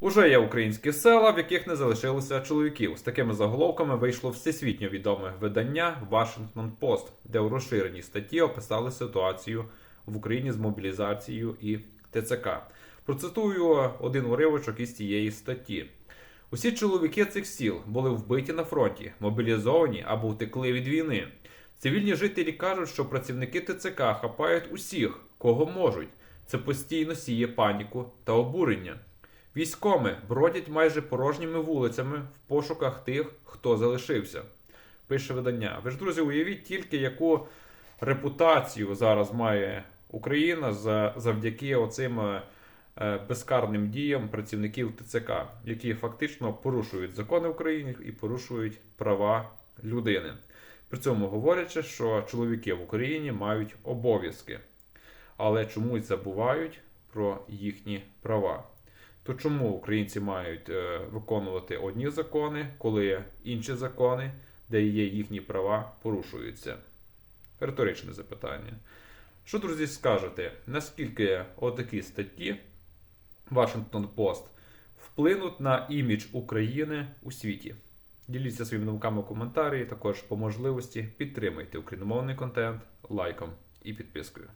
Уже є українські села, в яких не залишилося чоловіків. З такими заголовками вийшло всесвітньо відоме видання Washington Post, де у розширеній статті описали ситуацію в Україні з мобілізацією і ТЦК. Процитую один уривочок із цієї статті. Усі чоловіки цих сіл були вбиті на фронті, мобілізовані або втекли від війни. Цивільні жителі кажуть, що працівники ТЦК хапають усіх, кого можуть. Це постійно сіє паніку та обурення. Військоми бродять майже порожніми вулицями в пошуках тих, хто залишився. Пише видання. Ви ж, друзі, уявіть тільки, яку репутацію зараз має Україна за- завдяки оцим е, безкарним діям працівників ТЦК, які фактично порушують закони України і порушують права людини. При цьому говорячи, що чоловіки в Україні мають обов'язки, але чомусь забувають про їхні права. То чому українці мають е, виконувати одні закони, коли інші закони, де є їхні права, порушуються? Риторичне запитання. Що, друзі, скажете, наскільки отакі статті Washington Post вплинуть на імідж України у світі? Діліться своїми думками у коментарі. Також по можливості підтримайте україномовний контент лайком і підпискою.